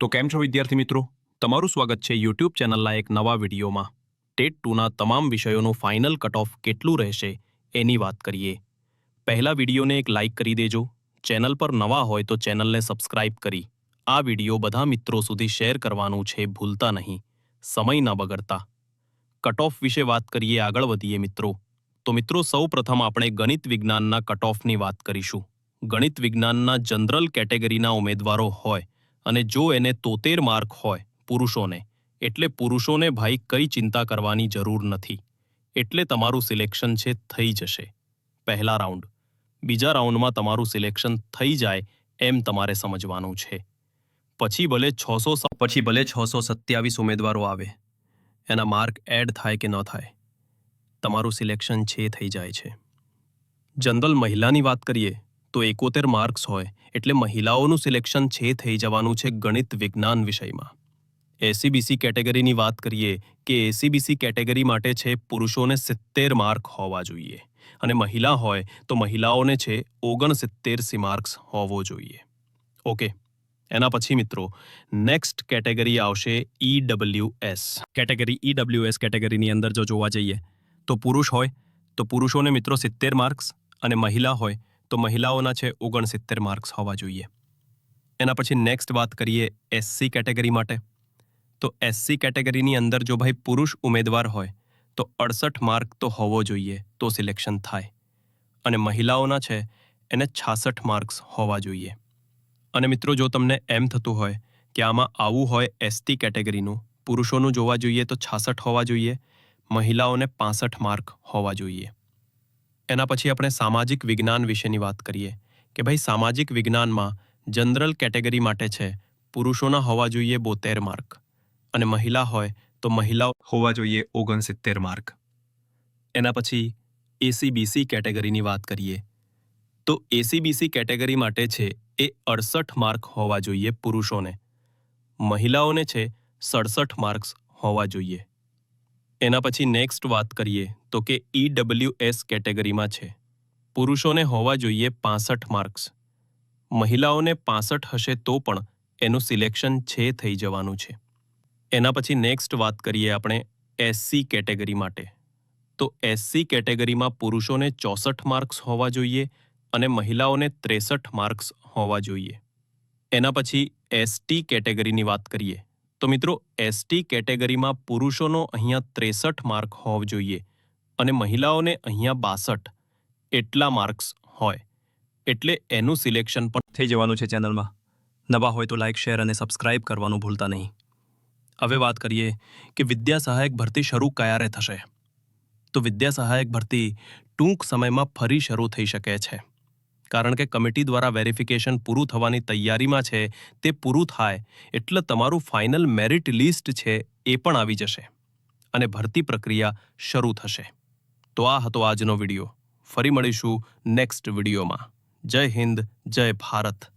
તો કેમ છો વિદ્યાર્થી મિત્રો? તમારું સ્વાગત છે યુટ્યુબ ચેનલના એક નવા વિડીયોમાં. ટેટ ટુના તમામ વિષયોનું ફાઇનલ કટ ઓફ કેટલું રહેશે એની વાત કરીએ. પહેલા વિડીયોને એક લાઇક કરી દેજો. ચેનલ પર નવા હોય તો ચેનલને સબસ્ક્રાઇબ કરી. આ વીડિયો બધા મિત્રો સુધી શેર કરવાનું છે ભૂલતા નહીં. સમય ન બગડતા. કટ ઓફ વિશે વાત કરીએ આગળ વધીએ મિત્રો. તો મિત્રો સૌ પ્રથમ આપણે ગણિત વિજ્ઞાનના કટ ઓફની વાત કરીશું. ગણિત વિજ્ઞાનના જનરલ કેટેગરીના ઉમેદવારો હોય અને જો એને તોતેર માર્ક હોય પુરુષોને, એટલે પુરુષોને ભાઈ કઈ ચિંતા કરવાની જરૂર નથી. એટલે તમારું સિલેક્શન છે થઈ જશે. પહેલા રાઉન્ડ. બીજા રાઉન્ડમાં તમારું સિલેક્શન થઈ જાય એમ તમારે સમજવાનું છે. પછી ભલે છસો પછી ભલે છસો સત્યાવીસ ઉમેદવારો આવે. એના માર્ક એડ થાય કે ન થાય. તમારું સિલેક્શન છે થઈ જાય છે. જનરલ મહિલાની વાત કરીએ તો એકોતેર માર્ક્સ હોય, એટલે મહિલાઓનું સિલેક્શન છે થઈ જવાનું છે ગણિત વિજ્ઞાન વિષયમાં. એસીબીસી કેટેગરીની વાત કરીએ કે એસીબીસી કેટેગરી માટે છે પુરુષોને સિત્તેર માર્ક હોવા જોઈએ અને મહિલા હોય તો મહિલાઓને છે ઓગણસિત્તેર સી માર્ક્સ હોવો જોઈએ. ઓકે એના પછી મિત્રો નેક્સ્ટ કેટેગરી આવશે ઈડબ્લ્યુએસ કેટેગરી ઈડબ્લ્યુએસ કેટેગરીની અંદર જો જોવા જઈએ, તો પુરુષ હોય, તો પુરુષોને મિત્રો સિત્તેર માર્ક્સ અને મહિલા હોય તો મહિલાઓના છે ઓગણસિત્તેર માર્ક્સ હોવા જોઈએ. એના પછી નેક્સ્ટ વાત કરીએ એસસી કેટેગરી માટે. તો એસસી કેટેગરીની અંદર જો ભાઈ પુરુષ ઉમેદવાર હોય, તો અડસઠ માર્ક તો હોવો જોઈએ તો સિલેક્શન થાય. અને મહિલાઓના છે, એને છાસઠ માર્ક્સ હોવા જોઈએ. અને મિત્રો જો તમને એમ થતું હોય કે આમાં આવું હોય એસટી કેટેગરીનું, પુરુષોનું જોવા જોઈએ તો છાસઠ હોવા જોઈએ, મહિલાઓને પાસઠ માર્ક હોવા જોઈએ. એના પછી આપણે સામાજિક વિજ્ઞાન વિશેની વાત કરીએ કે ભાઈ સામાજિક વિજ્ઞાનમાં જનરલ કેટેગરી માટે છે પુરુષોના હોવા જોઈએ બોતેર માર્ક અને મહિલા હોય તો મહિલા હોવા જોઈએ ઓગણસિત્તેર માર્ક. એના પછી એસીબીસી કેટેગરીની વાત કરીએ તો એસીબીસી કેટેગરી માટે છે એ અડસઠ માર્ક હોવા જોઈએ પુરુષોને. મહિલાઓને છે સડસઠ માર્ક્સ હોવા જોઈએ. એના પછી નેક્સ્ટ વાત કરીએ તો કે ઈડબ્લ્યુએસ કેટેગરીમાં છે. પુરુષોને હોવા જોઈએ પાસઠ માર્ક્સ. મહિલાઓને પાસઠ હશે તો પણ એનું સિલેક્શન છે થઈ જવાનું છે. એના પછી નેક્સ્ટ વાત કરીએ આપણે એસસી કેટેગરી માટે. તો એસસી કેટેગરીમાં પુરુષોને ચોસઠ માર્ક્સ હોવા જોઈએ અને મહિલાઓને ત્રેસઠ માર્ક્સ હોવા જોઈએ. એના પછી એસટી કેટેગરીની વાત કરીએ. તો મિત્રો એસટી કેટેગરીમાં પુરુષોનો અહીંયા ત્રેસઠ માર્ક હોવ જોઈએ. અને મહિલાઓને અહીંયા બાસઠ એટલા માર્ક્સ હોય. એટલે એનું સિલેક્શન પણ થઈ જવાનું છે ચેનલમાં. નવા હોય તો લાઇક શેર અને સબસ્ક્રાઇબ કરવાનું ભૂલતા નહીં. હવે વાત કરીએ કે વિદ્યા સહાયક ભરતી શરૂ ક્યારે થશે? તો વિદ્યા સહાયક ભરતી ટૂંક સમયમાં ફરી શરૂ થઈ શકે છે. કારણ કે કમિટી દ્વારા વેરિફિકેશન પૂરું થવાની તૈયારીમાં છે, તે પૂરું થાય એટલે તમારું ફાઇનલ મેરિટ લિસ્ટ છે એ પણ આવી જશે અને ભરતી પ્રક્રિયા શરૂ થશે. તો આ હતો આજનો વીડિયો. ફરી મળીશું નેક્સ્ટ વિડીયોમાં. જય હિન્દ જય ભારત.